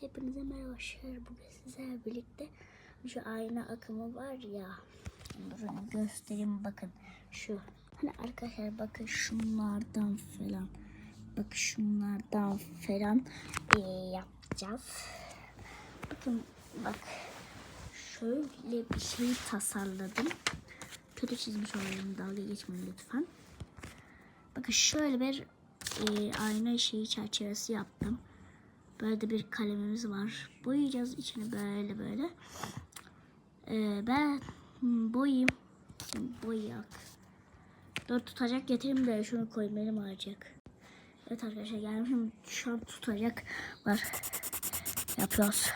Hepinize merhaba arkadaşlar. Bugün sizlerle birlikte şu ayna akımı var ya. Durun göstereyim bakın. Şu. Hani arkadaşlar bakın şunlardan falan. Bak şunlardan falan ee, yapacağız. Bakın bak. Şöyle bir şey tasarladım. Kötü çizmiş olayım. Dalga geçmeyin lütfen. Bakın şöyle bir e, ayna şeyi çerçevesi yaptım. Böyle de bir kalemimiz var. Boyayacağız içini böyle böyle. Ee, ben boyayayım. Şimdi boyayak. Dur tutacak getireyim de şunu koyayım elim ağrıyacak. Evet arkadaşlar gelmişim şu an tutacak var. Yapıyoruz.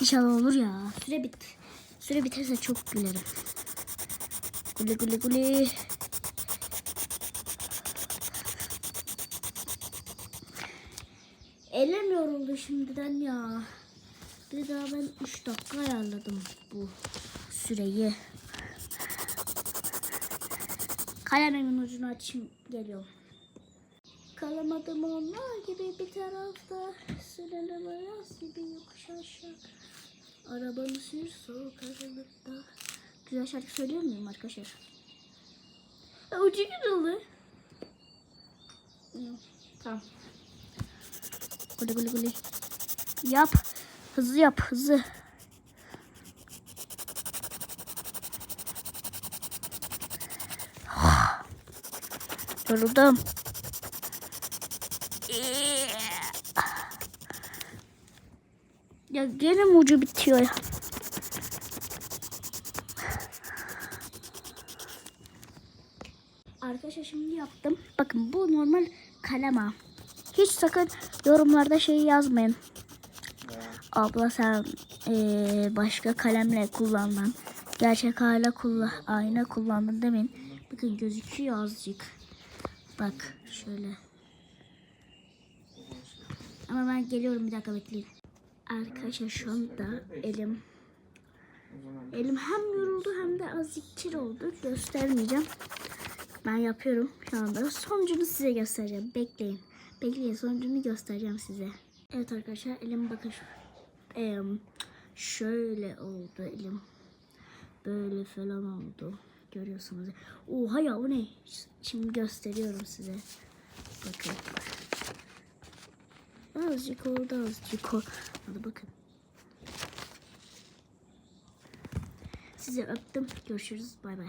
İnşallah olur ya. Süre bit. Süre biterse çok gülerim. Gule gule gule. Elim yoruldu şimdiden ya. Bir daha ben 3 dakika ayarladım bu süreyi. Kalemin ucunu açayım geliyor. Kalamadım onlar gibi bir tarafta Sürene beyaz gibi yokuş aşağı Arabanı sür soğuk aralıkta Güzel şarkı söylüyor muyum arkadaşlar? E, ucu güzeldi. Tamam. Guli guli guli. Yap. Hızlı yap hızlı. Yoruldum. Ya gene ucu bitiyor ya? Arkadaşlar şimdi yaptım. Bakın bu normal kalem ha. Hiç sakın yorumlarda şey yazmayın. Abla sen eee, başka kalemle kullandın. Gerçek hala kullan ayna kullandın demeyin. Bakın gözüküyor azıcık. Bak şöyle. Ama ben geliyorum bir dakika bekleyin. Arkadaşlar şu anda elim elim hem yoruldu hem de azıcık kir oldu. Göstermeyeceğim. Ben yapıyorum şu anda. Sonucunu size göstereceğim. Bekleyin. Bekleyin sonucunu göstereceğim size. Evet arkadaşlar elim bakın. Em, şöyle oldu elim. Böyle falan oldu. Görüyorsunuz. Oha ya o ne? Şimdi gösteriyorum size. Bakın. Azıcık oldu azıcık oldu. Hadi bakın. Size öptüm. Görüşürüz. Bay bay.